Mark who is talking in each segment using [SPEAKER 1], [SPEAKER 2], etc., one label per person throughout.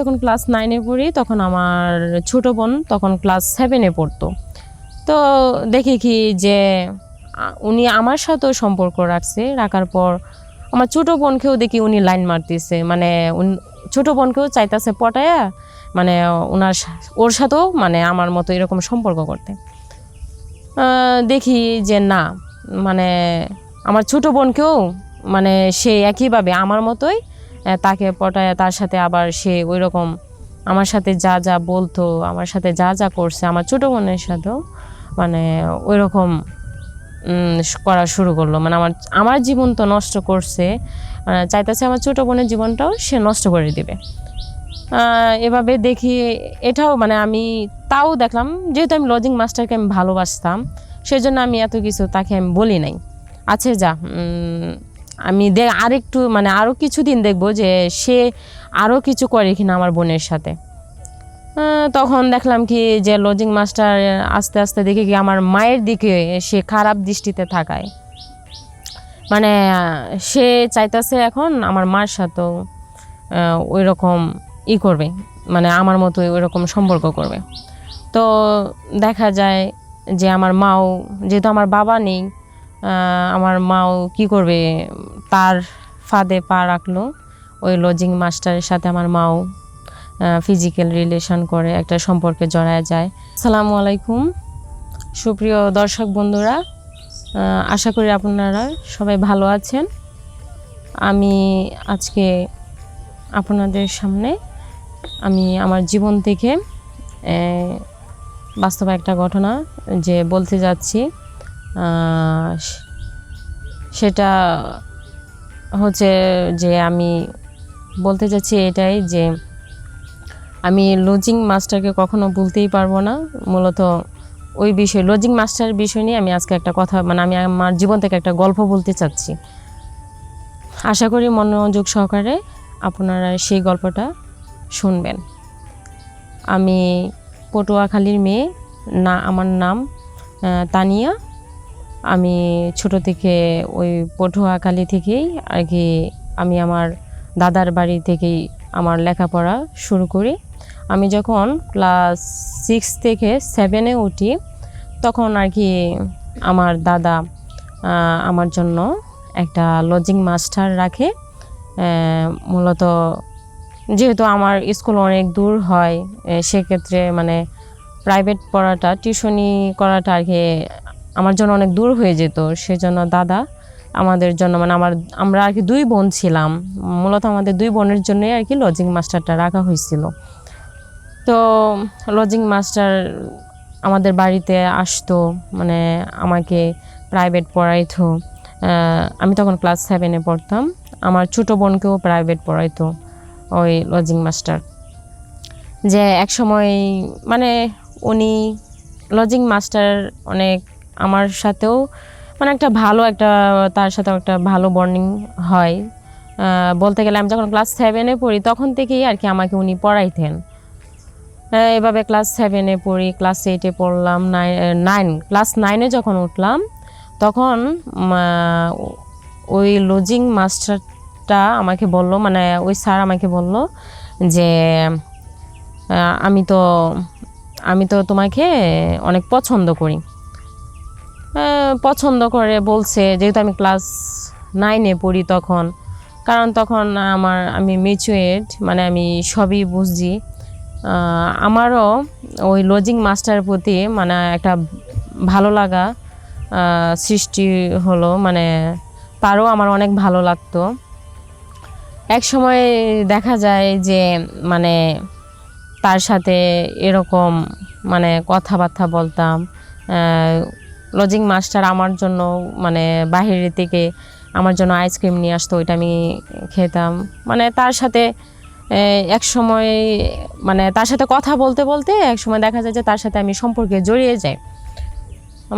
[SPEAKER 1] যখন ক্লাস নাইনে পড়ি, তখন আমার ছোট বোন তখন ক্লাস সেভেনে পড়তো। তো দেখি কি যে উনি আমার সাথেও সম্পর্ক রাখছে। রাখার পর আমার ছোট বোনকেও দেখি উনি লাইন মারতেছে। মানে ছোট বোনকেও চাইতেছে পটায়া মানে ওনার ওর সাথেও মানে আমার মতো এরকম সম্পর্ক করতে। দেখি যে না মানে আমার ছোট বোনকেও মানে সে একইভাবে আমার মতোই তাকে পটায় তার সাথে আবার সে ওই রকম আমার সাথে যা যা বলতো আমার সাথে যা যা করছে আমার ছোটো বোনের সাথেও মানে ওই রকম করা শুরু করল। মানে আমার আমার জীবন তো নষ্ট করছে মানে চাইতেছে আমার ছোটো বোনের জীবনটাও সে নষ্ট করে দিবে। এভাবে দেখি এটাও মানে আমি তাও দেখলাম যেহেতু আমি লজিং মাস্টারকে আমি ভালোবাসতাম সেজন্য আমি এত কিছু তাকে আমি বলি নাই। আছে যা উম, আমি দে আরেকটু মানে আরও কিছুদিন দেখব যে সে আরও কিছু করে কিনা আমার বোনের সাথে। তখন দেখলাম কি যে লজিং মাস্টার আস্তে আস্তে দেখে কি আমার মায়ের দিকে সে খারাপ দৃষ্টিতে থাকায়। মানে সে চাইতেছে এখন আমার মার সাথেও ওই রকম ই করবে মানে আমার মতো ওই রকম সম্পর্ক করবে। তো দেখা যায় যে আমার মাও, যেহেতু আমার বাবা নেই আমার মাও কি করবে? তার ফাঁদে পা রাখল। ওই লজিং মাস্টারের সাথে আমার মাও ফিজিক্যাল রিলেশন করে একটা সম্পর্কে জড়ায় যায়। আসসালামু আলাইকুম। সুপ্রিয় দর্শক বন্ধুরা আশা করি আপনারা সবাই ভালো আছেন। আমি আজকে আপনাদের সামনে, আমি আমার জীবন থেকে বাস্তব একটা ঘটনা যে বলতে যাচ্ছি। সেটা হচ্ছে যে আমি বলতে চাচ্ছি এটাই যে আমি লজিং মাস্টারকে কখনো ভুলতেই পারব না। মূলত ওই বিষয় লজিং মাস্টারের বিষয় নিয়ে আমি আজকে একটা কথা মানে আমি আমার জীবন থেকে একটা গল্প বলতে চাচ্ছি। আশা করি মনোযোগ সহকারে আপনারা সেই গল্পটা শুনবেন। আমি পটুয়াখালীর মেয়ে, না, আমার নাম তানিয়া। আমি ছোট থেকে ওই পটুয়াখালী থেকেই আর কি আমি আমার দাদার বাড়ি থেকেই আমার লেখাপড়া শুরু করি। আমি যখন ক্লাস সিক্স থেকে সেভেনে উঠি, তখন আর কি আমার দাদা আমার জন্য একটা লজিং মাস্টার রাখে। মূলত যেহেতু আমার স্কুল অনেক দূর হয় সেক্ষেত্রে মানে প্রাইভেট পড়াটা টিউশনি করাটা আর কি আমার জন্য অনেক দূর হয়ে যেত। সেজন্য দাদা আমাদের জন্য মানে আমার, আমরা আর কি দুই বোন ছিলাম। মূলত আমাদের দুই বোনের জন্যই আর কি লজিং মাস্টারটা রাখা হয়েছিল। তো লজিং মাস্টার আমাদের বাড়িতে আসতো মানে আমাকে প্রাইভেট পড়াইতো। আমি তখন ক্লাস সেভেনে পড়তাম। আমার ছোটো বোনকেও প্রাইভেট পড়াইতো ওই লজিং মাস্টার যে এক সময় মানে উনি লজিং মাস্টার অনেক আমার সাথেও মানে একটা ভালো একটা, তার সাথে একটা ভালো বর্নিং হয়। বলতে গেলে আমি যখন ক্লাস সেভেনে পড়ি, তখন থেকেই আর কি আমাকে উনি পড়াইতেন। এভাবে ক্লাস সেভেনে পড়ি ক্লাস এইটে পড়লাম নাইন ক্লাস নাইনে যখন উঠলাম, তখন ওই লজিং মাস্টারটা আমাকে বলল মানে ওই স্যার আমাকে বলল যে আমি তো আমি তো তোমাকে অনেক পছন্দ করি। পছন্দ করে বলছে, যেহেতু আমি ক্লাস নাইনে পড়ি তখন। কারণ তখন আমার, আমি মেচুয়েড মানে আমি সবই বুঝি আমারও ওই লজিং মাস্টারের প্রতি মানে একটা ভালো লাগা সৃষ্টি হলো। মানে তারও আমার অনেক ভালো লাগতো। এক সময় দেখা যায় যে মানে তার সাথে এরকম মানে কথাবার্তা বলতাম লজিং মাস্টার আমার জন্য মানে বাহিরে থেকে আমার জন্য আইসক্রিম নিয়ে আসতো, ওইটা আমি খেতাম। মানে তার সাথে এক সময় মানে তার সাথে কথা বলতে বলতে এক সময় দেখা যায় যে তার সাথে আমি সম্পর্কে জড়িয়ে যাই।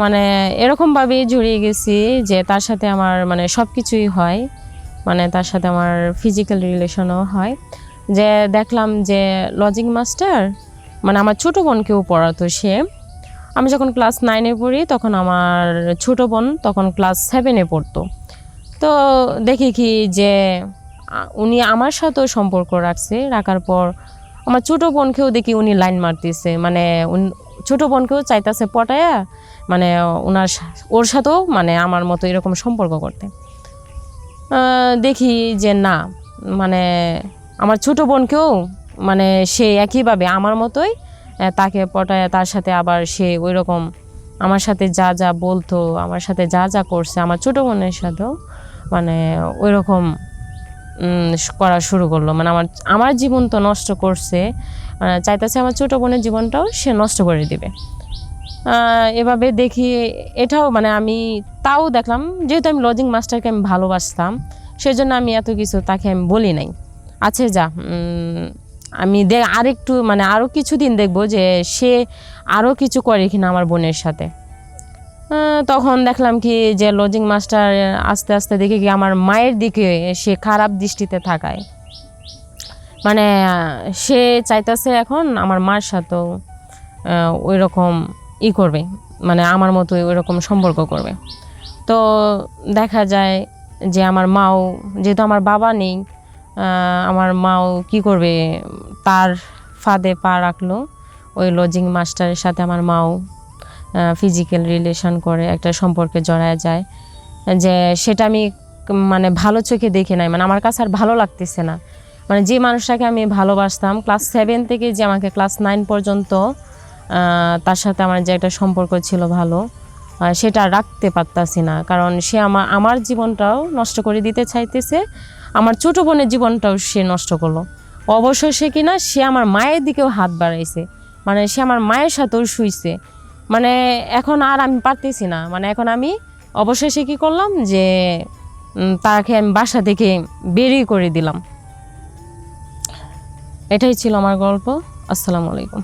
[SPEAKER 1] মানে এরকমভাবেই জড়িয়ে গেছি যে তার সাথে আমার মানে সব কিছুই হয়। মানে তার সাথে আমার ফিজিক্যাল রিলেশনও হয়। যে দেখলাম যে লজিং মাস্টার মানে আমার ছোটো বোনকেও পড়াতো সে। আমি যখন ক্লাস নাইনে পড়ি, তখন আমার ছোটো বোন তখন ক্লাস সেভেনে পড়তো। তো দেখি কি যে উনি আমার সাথেও সম্পর্ক রাখছে, রাখার পর আমার ছোট বোনকেও দেখি উনি লাইন মারতেছে। মানে ছোট বোনকেও চাইতেছে পটায়া মানে ওনার ওর সাথেও মানে আমার মতো এরকম সম্পর্ক করতে। দেখি যে না মানে আমার ছোট বোনকেও মানে সে একইভাবে আমার মতোই তাকে পটায় তার সাথে আবার সে ওই রকম আমার সাথে যা যা বলতো আমার সাথে যা যা করছে আমার ছোট বোনের সাথেও মানে ওই রকম করা শুরু করল। মানে আমার আমার জীবন তো নষ্ট করছে মানে চাইতেছে আমার ছোট বোনের জীবনটাও সে নষ্ট করে দিবে। এভাবে দেখি এটাও মানে আমি তাও দেখলাম যেহেতু আমি লজিং মাস্টারকে আমি ভালোবাসতাম সেজন্য আমি এত কিছু তাকে আমি বলি নাই। আছে যা উম, আমি দে আরেকটু মানে আরও কিছুদিন দেখব যে সে আরও কিছু করে কিনা আমার বোনের সাথে। তখন দেখলাম কি যে লজিং মাস্টার আস্তে আস্তে দেখে কি আমার মায়ের দিকে সে খারাপ দৃষ্টিতে থাকায়। মানে সে চাইতেছে এখন আমার মার সাথেও ওই রকম ই করবে মানে আমার মতো ওই রকম সম্পর্ক করবে। তো দেখা যায় যে আমার মাও, যেহেতু আমার বাবা নেই আমার মাও কি করবে? তার ফাঁদে পা রাখল। ওই লজিং মাস্টারের সাথে আমার মাও ফিজিক্যাল রিলেশন করে, একটা সম্পর্কে জড়ায় যায়। যে সেটা আমি মানে ভালো চোখে দেখে নাই। মানে আমার কাছে আর ভালো লাগতেছে না। মানে যে মানুষটাকে আমি ভালোবাসতাম ক্লাস সেভেন থেকে যে আমাকে ক্লাস নাইন পর্যন্ত তার সাথে আমার যে একটা সম্পর্ক ছিল ভালো সেটা রাখতে পারতাছি না। কারণ সে আমার আমার জীবনটাও নষ্ট করে দিতে চাইতেছে। আমার ছোট বোনের জীবনটাও সে নষ্ট করল। অবশ্য সে কিনা, সে আমার মায়ের দিকেও হাত বাড়াইছে। মানে সে আমার মায়ের সাথেও শুইছে। মানে এখন আর আমি পারতেছি না। মানে এখন আমি অবশেষে কি করলাম যে তাকে আমি বাসা থেকে বেরিয়ে করে দিলাম। এটাই ছিল আমার গল্প। আসসালামু আলাইকুম।